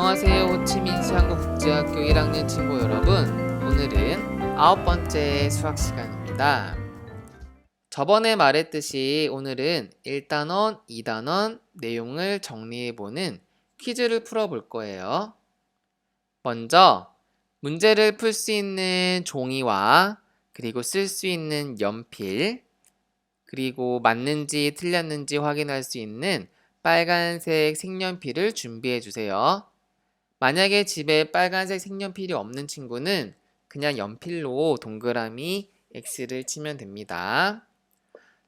안녕하세요. 호치민시 한국국제학교 1학년 친구 여러분. 오늘은 아홉 번째 수학 시간입니다. 저번에 말했듯이 오늘은 1단원, 2단원 내용을 정리해보는 퀴즈를 풀어볼 거예요. 먼저 문제를 풀 수 있는 종이와 그리고 쓸 수 있는 연필 그리고 맞는지 틀렸는지 확인할 수 있는 빨간색 색연필을 준비해 주세요. 만약에 집에 빨간색 색연필이 없는 친구는 그냥 연필로 동그라미 X를 치면 됩니다.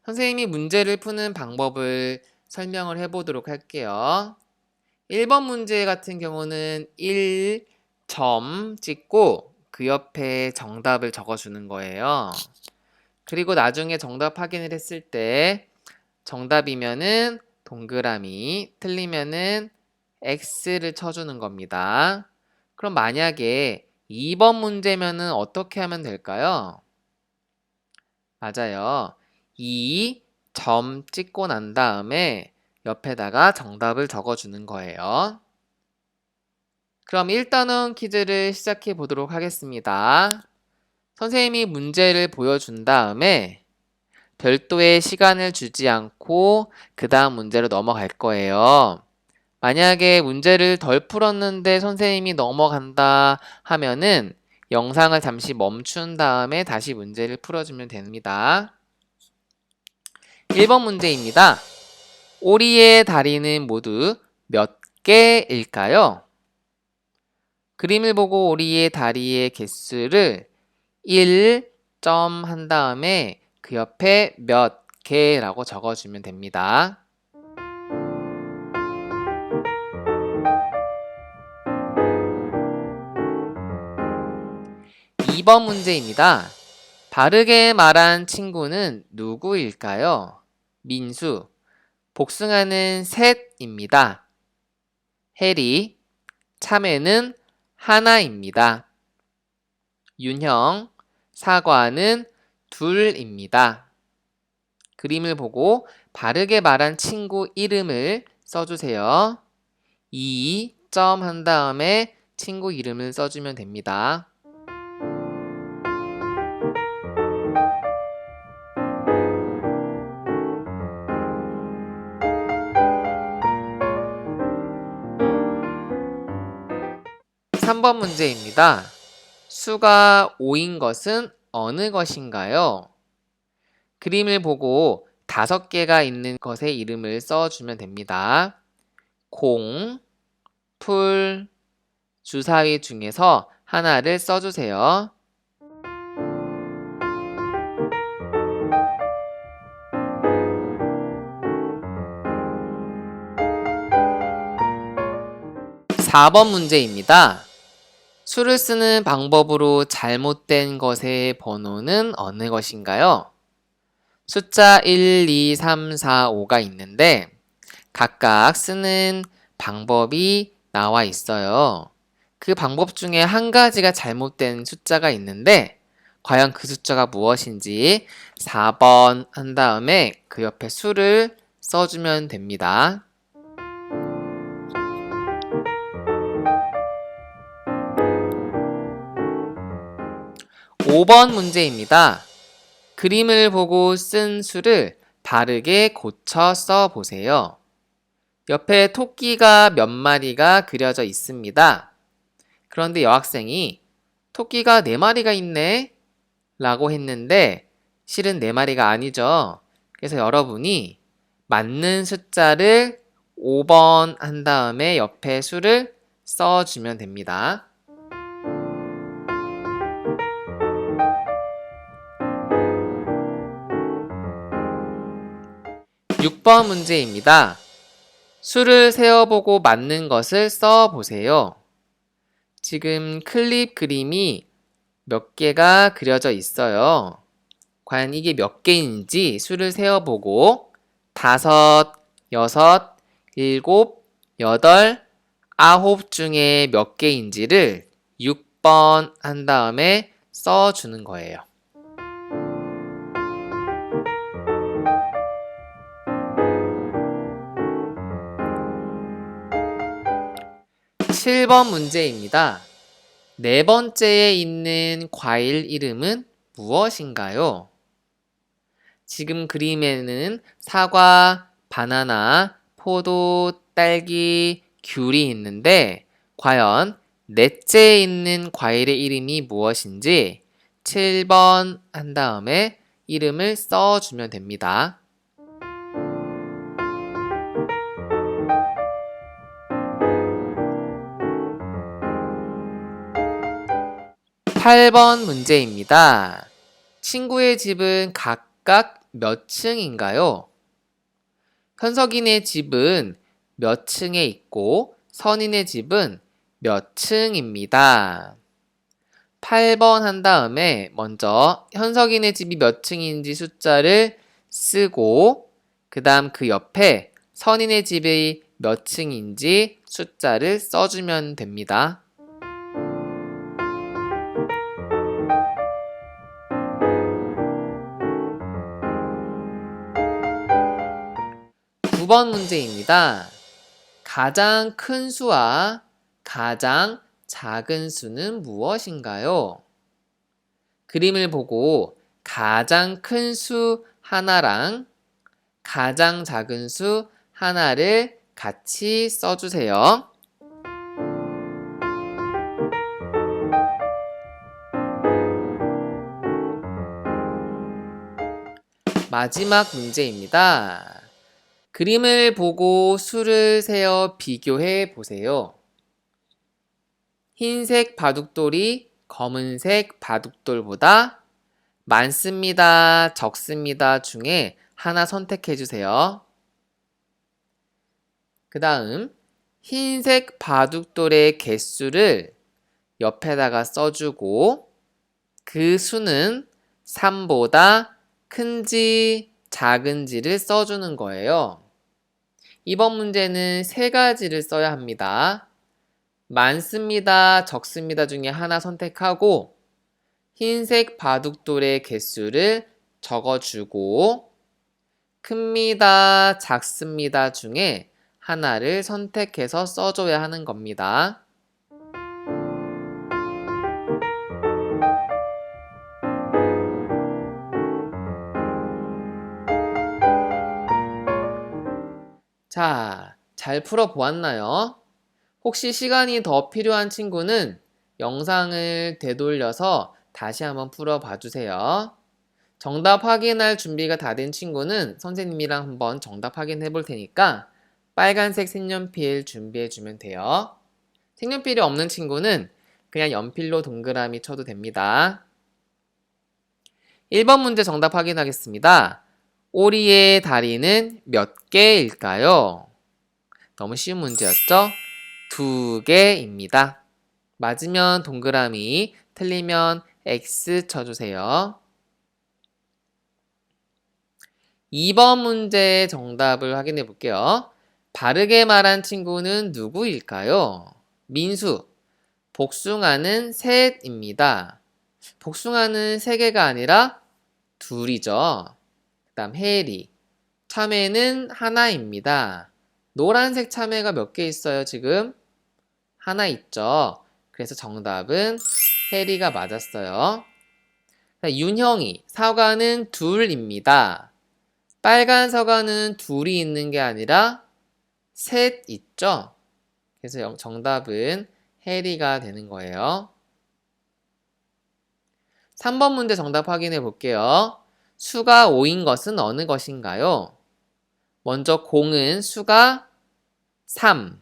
선생님이 문제를 푸는 방법을 설명을 해보도록 할게요. 1번 문제 같은 경우는 1점 찍고 그 옆에 정답을 적어주는 거예요. 그리고 나중에 정답 확인을 했을 때 정답이면은 동그라미, 틀리면은 X를 쳐주는 겁니다. 그럼 만약에 2번 문제면은 어떻게 하면 될까요? 맞아요. 2 점 찍고 난 다음에 옆에다가 정답을 적어주는 거예요. 그럼 1단원 퀴즈를 시작해 보도록 하겠습니다. 선생님이 문제를 보여준 다음에 별도의 시간을 주지 않고 그 다음 문제로 넘어갈 거예요. 만약에 문제를 덜 풀었는데 선생님이 넘어간다 하면은 영상을 잠시 멈춘 다음에 다시 문제를 풀어주면 됩니다. 1번 문제입니다. 오리의 다리는 모두 몇 개일까요? 그림을 보고 오리의 다리의 개수를 1 점 한 다음에 그 옆에 몇 개라고 적어주면 됩니다. 이번 문제입니다. 바르게 말한 친구는 누구일까요? 민수. 복숭아는 셋입니다. 해리. 참외는 하나입니다. 윤형. 사과는 둘입니다. 그림을 보고 바르게 말한 친구 이름을 써주세요. 2점 한 다음에 친구 이름을 써주면 됩니다. 삼번 문제입니다. 수가 5인 것은 어느 것인가요? 그림을 보고 다섯 개가 있는 것의 이름을 써주면 됩니다. 공, 풀, 주사위 중에서 하나를 써주세요. 사번 문제입니다. 수를 쓰는 방법으로 잘못된 것의 번호는 어느 것인가요? 숫자 1, 2, 3, 4, 5가 있는데 각각 쓰는 방법이 나와 있어요. 그 방법 중에 한 가지가 잘못된 숫자가 있는데 과연 그 숫자가 무엇인지 4번 한 다음에 그 옆에 수를 써주면 됩니다. 5번 문제입니다. 그림을 보고 쓴 수를 바르게 고쳐 써 보세요. 옆에 토끼가 몇 마리가 그려져 있습니다. 그런데 여학생이 토끼가 네 마리가 있네 라고 했는데 실은 네 마리가 아니죠. 그래서 여러분이 맞는 숫자를 5번 한 다음에 옆에 수를 써주면 됩니다. 6번 문제입니다. 수를 세어보고 맞는 것을 써 보세요. 지금 클립 그림이 몇 개가 그려져 있어요. 과연 이게 몇 개인지 수를 세어보고 다섯, 여섯, 일곱, 여덟, 아홉 중에 몇 개인지를 6번 한 다음에 써주는 거예요. 7번 문제입니다. 네 번째에 있는 과일 이름은 무엇인가요? 지금 그림에는 사과, 바나나, 포도, 딸기, 귤이 있는데 과연 넷째에 있는 과일의 이름이 무엇인지 7번 한 다음에 이름을 써주면 됩니다. 8번 문제입니다. 친구의 집은 각각 몇 층인가요? 현석이네 집은 몇 층에 있고 선인의 집은 몇 층입니다. 8번 한 다음에 먼저 현석이네 집이 몇 층인지 숫자를 쓰고 그 다음 그 옆에 선인의 집이 몇 층인지 숫자를 써주면 됩니다. 9번 문제입니다. 가장 큰 수와 가장 작은 수는 무엇인가요? 그림을 보고 가장 큰 수 하나랑 가장 작은 수 하나를 같이 써주세요. 마지막 문제입니다. 그림을 보고 수를 세어 비교해 보세요. 흰색 바둑돌이 검은색 바둑돌보다 많습니다, 적습니다 중에 하나 선택해 주세요. 그 다음, 흰색 바둑돌의 개수를 옆에다가 써주고 그 수는 3보다 큰지 작은지를 써주는 거예요. 이번 문제는 세 가지를 써야 합니다. 많습니다, 적습니다 중에 하나 선택하고 흰색 바둑돌의 개수를 적어주고 큽니다, 작습니다 중에 하나를 선택해서 써줘야 하는 겁니다. 자, 잘 풀어보았나요? 혹시 시간이 더 필요한 친구는 영상을 되돌려서 다시 한번 풀어봐 주세요. 정답 확인할 준비가 다 된 친구는 선생님이랑 한번 정답 확인해 볼 테니까 빨간색 색연필 준비해 주면 돼요. 색연필이 없는 친구는 그냥 연필로 동그라미 쳐도 됩니다. 1번 문제 정답 확인하겠습니다. 오리의 다리는 몇 개일까요? 너무 쉬운 문제였죠? 두 개입니다. 맞으면 동그라미, 틀리면 X 쳐주세요. 2번 문제의 정답을 확인해 볼게요. 바르게 말한 친구는 누구일까요? 민수. 복숭아는 셋입니다. 복숭아는 세 개가 아니라 둘이죠. 다음 해리. 참외는 하나입니다. 노란색 참외가 몇 개 있어요, 지금? 하나 있죠. 그래서 정답은 해리가 맞았어요. 윤형이 사과는 둘입니다. 빨간 사과는 둘이 있는 게 아니라 셋 있죠? 그래서 정답은 해리가 되는 거예요. 3번 문제 정답 확인해 볼게요. 수가 5인 것은 어느 것인가요? 먼저 공은 수가 3,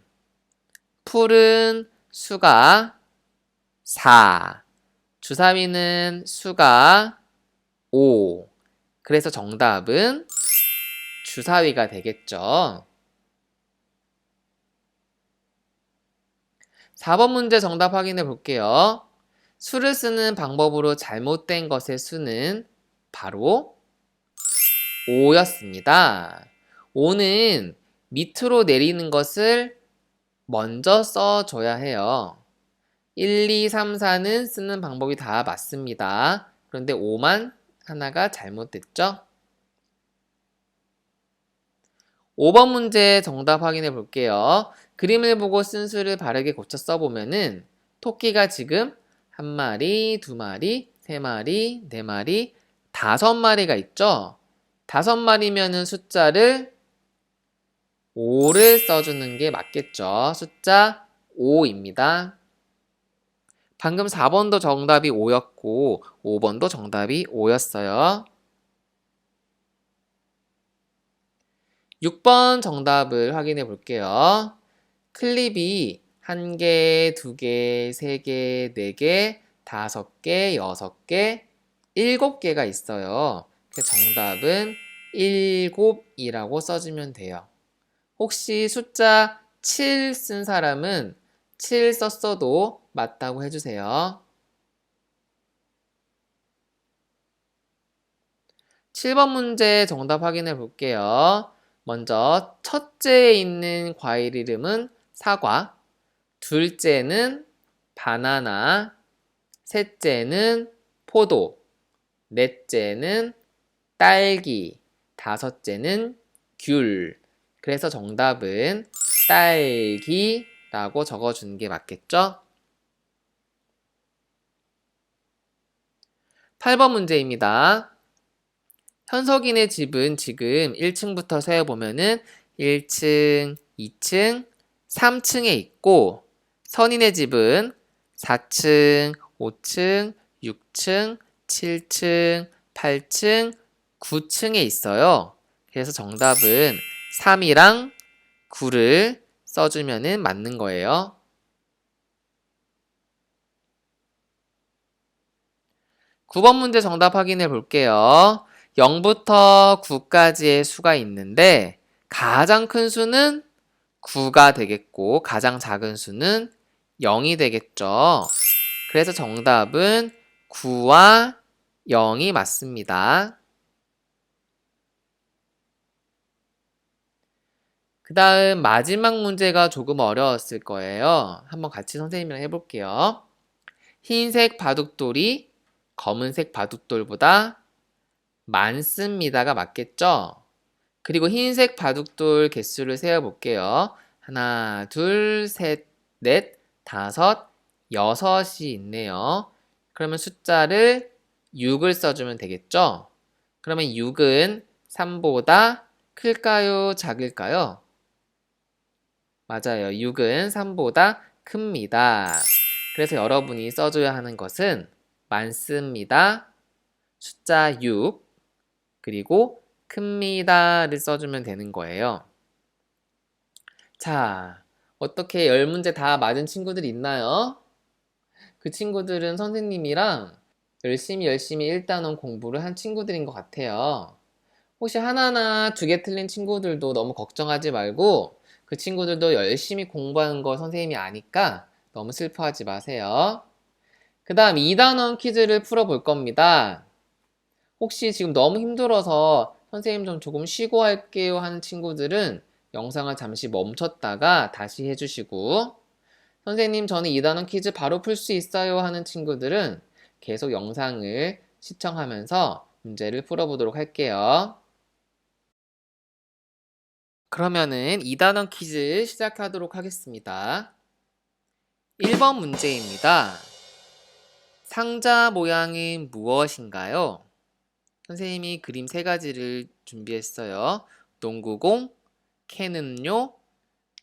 풀은 수가 4, 주사위는 수가 5. 그래서 정답은 주사위가 되겠죠. 4번 문제 정답 확인해 볼게요. 수를 쓰는 방법으로 잘못된 것의 수는 바로 5였습니다. 5는 밑으로 내리는 것을 먼저 써줘야 해요. 1, 2, 3, 4는 쓰는 방법이 다 맞습니다. 그런데 5만 하나가 잘못됐죠? 5번 문제 정답 확인해 볼게요. 그림을 보고 쓴 수를 바르게 고쳐 써보면은 토끼가 지금 한 마리, 두 마리, 세 마리, 네 마리, 다섯 마리가 있죠? 다섯 마리면은 숫자를 5를 써주는 게 맞겠죠? 숫자 5입니다. 방금 4번도 정답이 5였고 5번도 정답이 5였어요. 6번 정답을 확인해 볼게요. 클립이 한 개, 두 개, 세 개, 네 개, 다섯 개, 여섯 개, 일곱 개가 있어요. 그 정답은 일곱이라고 써주면 돼요. 혹시 숫자 7 쓴 사람은 7 썼어도 맞다고 해주세요. 7번 문제 정답 확인해 볼게요. 먼저 첫째에 있는 과일 이름은 사과, 둘째는 바나나, 셋째는 포도, 넷째는 딸기, 다섯째는 귤. 그래서 정답은 딸기라고 적어주는 게 맞겠죠? 8번 문제입니다. 현석인의 집은 지금 1층부터 세어보면은 1층, 2층, 3층에 있고 선인의 집은 4층, 5층, 6층, 7층, 8층, 9층에 있어요. 그래서 정답은 3이랑 9를 써주면 맞는 거예요. 9번 문제 정답 확인해 볼게요. 0부터 9까지의 수가 있는데 가장 큰 수는 9가 되겠고 가장 작은 수는 0이 되겠죠. 그래서 정답은 9와 0이 맞습니다. 그 다음 마지막 문제가 조금 어려웠을 거예요. 한번 같이 선생님이랑 해볼게요. 흰색 바둑돌이 검은색 바둑돌보다 많습니다가 맞겠죠? 그리고 흰색 바둑돌 개수를 세어볼게요. 하나, 둘, 셋, 넷, 다섯, 여섯이 있네요. 그러면 숫자를 6을 써주면 되겠죠? 그러면 6은 3보다 클까요? 작을까요? 맞아요. 6은 3보다 큽니다. 그래서 여러분이 써줘야 하는 것은 많습니다. 숫자 6 그리고 큽니다를 써주면 되는 거예요. 자, 어떻게 열 문제 다 맞은 친구들 있나요? 그 친구들은 선생님이랑 열심히 열심히 1단원 공부를 한 친구들인 것 같아요. 혹시 하나나 두 개 틀린 친구들도 너무 걱정하지 말고 그 친구들도 열심히 공부하는 거 선생님이 아니까 너무 슬퍼하지 마세요. 그 다음 2단원 퀴즈를 풀어볼 겁니다. 혹시 지금 너무 힘들어서 선생님 좀 조금 쉬고 할게요 하는 친구들은 영상을 잠시 멈췄다가 다시 해주시고 선생님 저는 2단원 퀴즈 바로 풀 수 있어요 하는 친구들은 계속 영상을 시청하면서 문제를 풀어보도록 할게요. 그러면은 2단원 퀴즈 시작하도록 하겠습니다. 1번 문제입니다. 상자 모양은 무엇인가요? 선생님이 그림 세 가지를 준비했어요. 농구공, 캔음료,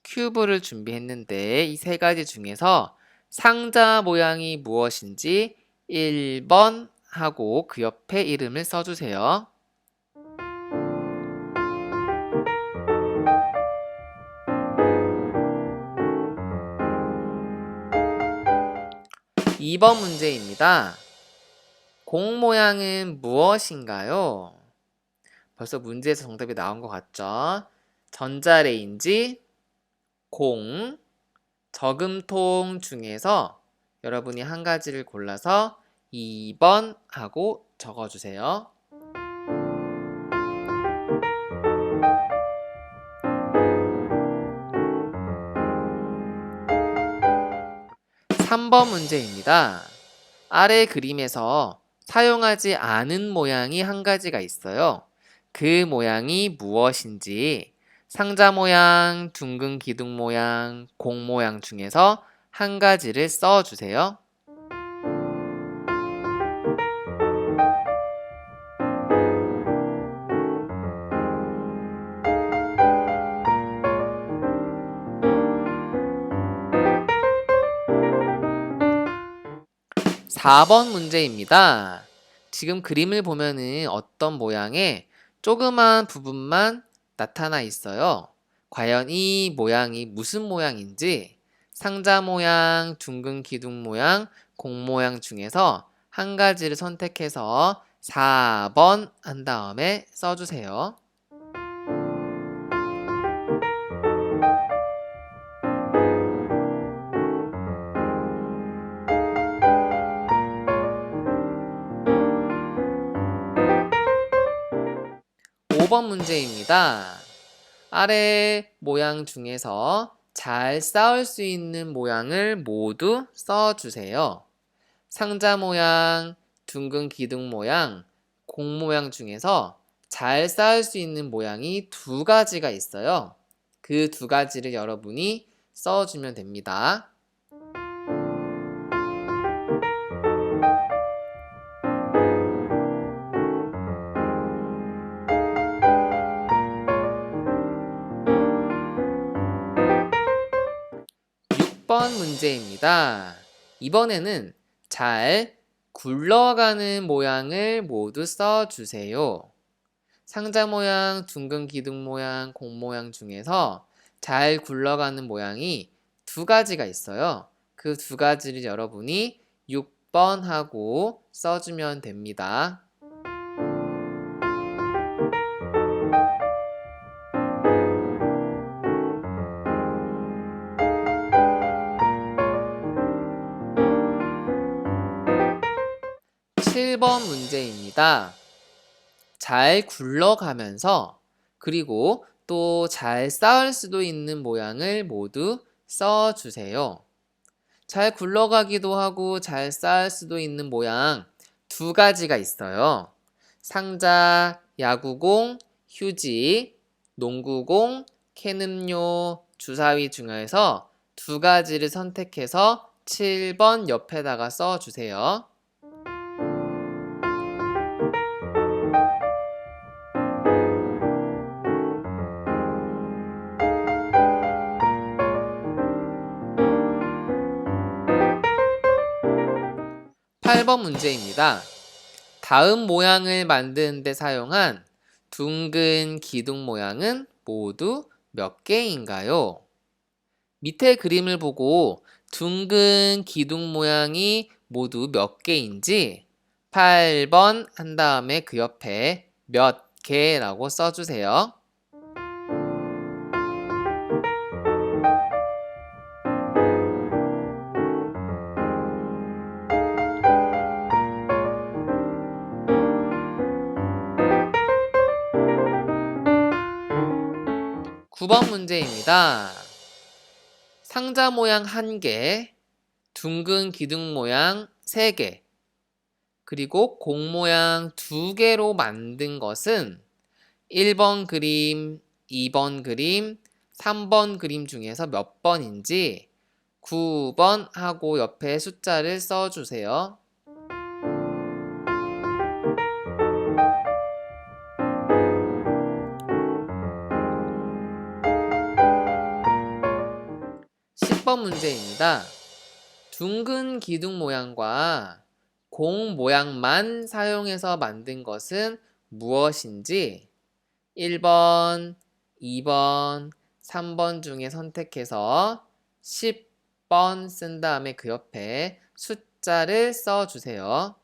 큐브를 준비했는데 이 세 가지 중에서 상자 모양이 무엇인지 1번 하고 그 옆에 이름을 써주세요. 2번 문제입니다. 공 모양은 무엇인가요? 벌써 문제에서 정답이 나온 것 같죠? 전자레인지, 공, 저금통 중에서 여러분이 한 가지를 골라서 2번 하고 적어주세요. 3번 문제입니다. 아래 그림에서 사용하지 않은 모양이 한 가지가 있어요. 그 모양이 무엇인지 상자 모양, 둥근 기둥 모양, 공 모양 중에서 한 가지를 써주세요. 사 번 문제입니다. 지금 그림을 보면은 어떤 모양의 조그만 부분만 나타나 있어요. 과연 이 모양이 무슨 모양인지 상자 모양, 둥근 기둥 모양, 공 모양 중에서 한 가지를 선택해서 4번 한 다음에 써주세요. 오 번 문제입니다. 아래 모양 중에서 잘 쌓을 수 있는 모양을 모두 써주세요. 상자 모양, 둥근 기둥 모양, 공 모양 중에서 잘 쌓을 수 있는 모양이 두 가지가 있어요. 그 두 가지를 여러분이 써주면 됩니다. 문제입니다. 이번에는 잘 굴러가는 모양을 모두 써주세요. 상자 모양, 둥근 기둥 모양, 공 모양 중에서 잘 굴러가는 모양이 두 가지가 있어요. 그 두 가지를 여러분이 6번 하고 써주면 됩니다. 문제입니다. 잘 굴러가면서 그리고 또 잘 쌓을 수도 있는 모양을 모두 써주세요. 잘 굴러가기도 하고 잘 쌓을 수도 있는 모양 두 가지가 있어요. 상자, 야구공, 휴지, 농구공, 캔음료, 주사위 중에서 두 가지를 선택해서 7번 옆에다가 써주세요. 팔번 문제입니다. 다음 모양을 만드는 데 사용한 둥근 기둥 모양은 모두 몇 개인가요? 밑에 그림을 보고 둥근 기둥 모양이 모두 몇 개인지 8번 한 다음에 그 옆에 몇 개라고 써주세요. 구번 문제입니다. 상자 모양 한 개, 둥근 기둥 모양 세 개, 그리고 공 모양 두 개로 만든 것은 1번 그림, 2번 그림, 3번 그림 중에서 몇 번인지 9번 하고 옆에 숫자를 써주세요. 십번 문제입니다. 둥근 기둥 모양과 공 모양만 사용해서 만든 것은 무엇인지 1번, 2번, 3번 중에 선택해서 10번 쓴 다음에 그 옆에 숫자를 써주세요.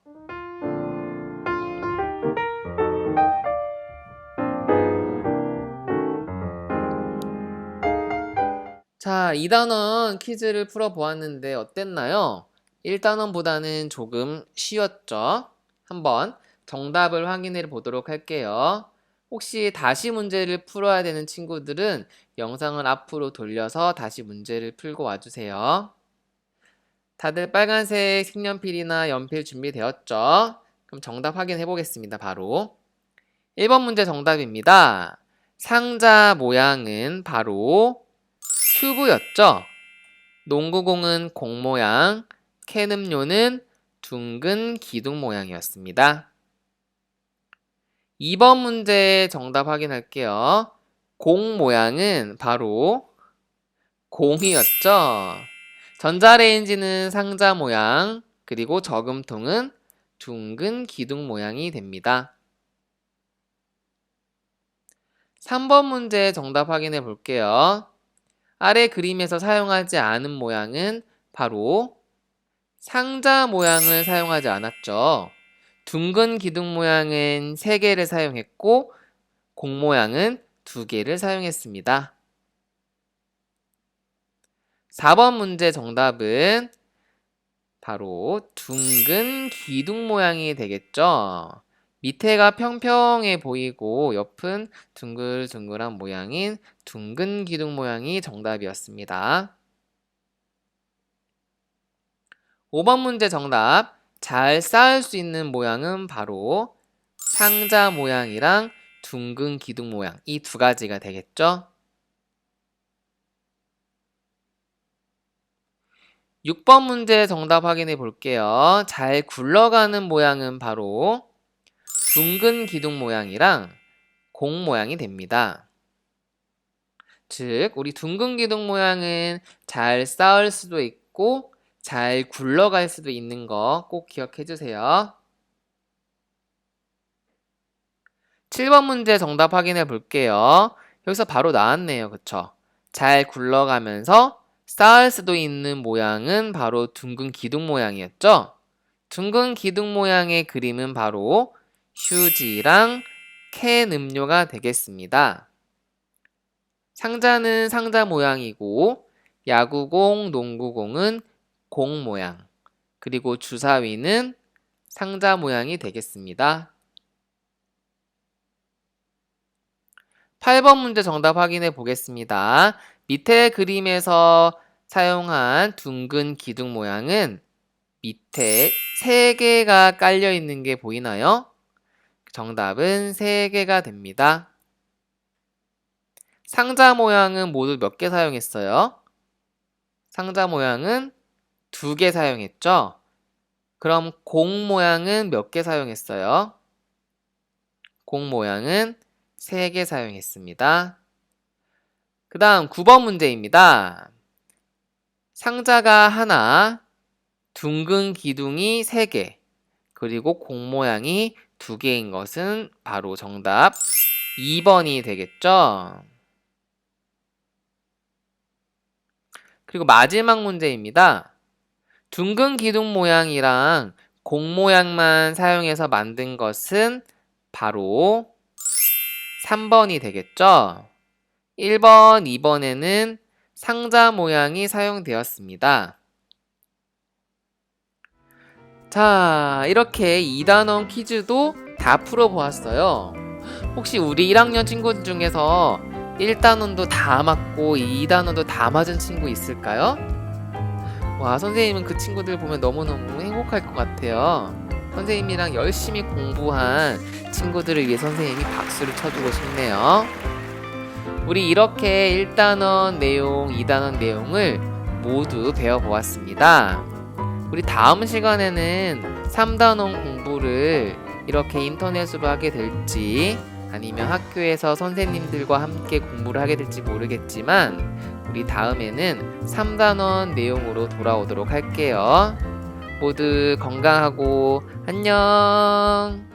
자, 2단원 퀴즈를 풀어보았는데 어땠나요? 1단원보다는 조금 쉬웠죠? 한번 정답을 확인해 보도록 할게요. 혹시 다시 문제를 풀어야 되는 친구들은 영상을 앞으로 돌려서 다시 문제를 풀고 와주세요. 다들 빨간색 색연필이나 연필 준비되었죠? 그럼 정답 확인해 보겠습니다. 바로 1번 문제 정답입니다. 상자 모양은 바로 큐브였죠. 농구공은 공 모양, 캔 음료는 둥근 기둥 모양이었습니다. 2번 문제 정답 확인할게요. 공 모양은 바로 공이었죠. 전자레인지는 상자 모양, 그리고 저금통은 둥근 기둥 모양이 됩니다. 3번 문제 정답 확인해 볼게요. 아래 그림에서 사용하지 않은 모양은 바로 상자 모양을 사용하지 않았죠. 둥근 기둥 모양은 3개를 사용했고 공 모양은 2개를 사용했습니다. 4번 문제 정답은 바로 둥근 기둥 모양이 되겠죠. 밑에가 평평해 보이고 옆은 둥글둥글한 모양인 둥근 기둥 모양이 정답이었습니다. 5번 문제 정답. 잘 쌓을 수 있는 모양은 바로 상자 모양이랑 둥근 기둥 모양 이 두 가지가 되겠죠? 6번 문제 정답 확인해 볼게요. 잘 굴러가는 모양은 바로 둥근 기둥 모양이랑 공 모양이 됩니다. 즉, 우리 둥근 기둥 모양은 잘 쌓을 수도 있고 잘 굴러갈 수도 있는 거 꼭 기억해 주세요. 7번 문제 정답 확인해 볼게요. 여기서 바로 나왔네요. 그쵸? 잘 굴러가면서 쌓을 수도 있는 모양은 바로 둥근 기둥 모양이었죠? 둥근 기둥 모양의 그림은 바로 휴지랑 캔 음료가 되겠습니다. 상자는 상자 모양이고 야구공, 농구공은 공 모양, 그리고 주사위는 상자 모양이 되겠습니다. 8번 문제 정답 확인해 보겠습니다. 밑에 그림에서 사용한 둥근 기둥 모양은 밑에 3개가 깔려 있는 게 보이나요? 정답은 3개가 됩니다. 상자 모양은 모두 몇 개 사용했어요? 상자 모양은 2개 사용했죠? 그럼 공 모양은 몇 개 사용했어요? 공 모양은 3개 사용했습니다. 그 다음 9번 문제입니다. 상자가 하나, 둥근 기둥이 3개, 그리고 공 모양이 2개인 것은 바로 정답 2번이 되겠죠? 그리고 마지막 문제입니다. 둥근 기둥 모양이랑 공 모양만 사용해서 만든 것은 바로 3번이 되겠죠? 1번, 2번에는 상자 모양이 사용되었습니다. 자, 이렇게 2단원 퀴즈도 다 풀어보았어요. 혹시 우리 1학년 친구들 중에서 1단원도 다 맞고 2단원도 다 맞은 친구 있을까요? 와, 선생님은 그 친구들 보면 너무너무 행복할 것 같아요. 선생님이랑 열심히 공부한 친구들을 위해 선생님이 박수를 쳐주고 싶네요. 우리 이렇게 1단원 내용, 2단원 내용을 모두 배워보았습니다. 우리 다음 시간에는 3단원 공부를 이렇게 인터넷으로 하게 될지 아니면 학교에서 선생님들과 함께 공부를 하게 될지 모르겠지만 우리 다음에는 3단원 내용으로 돌아오도록 할게요. 모두 건강하고 안녕!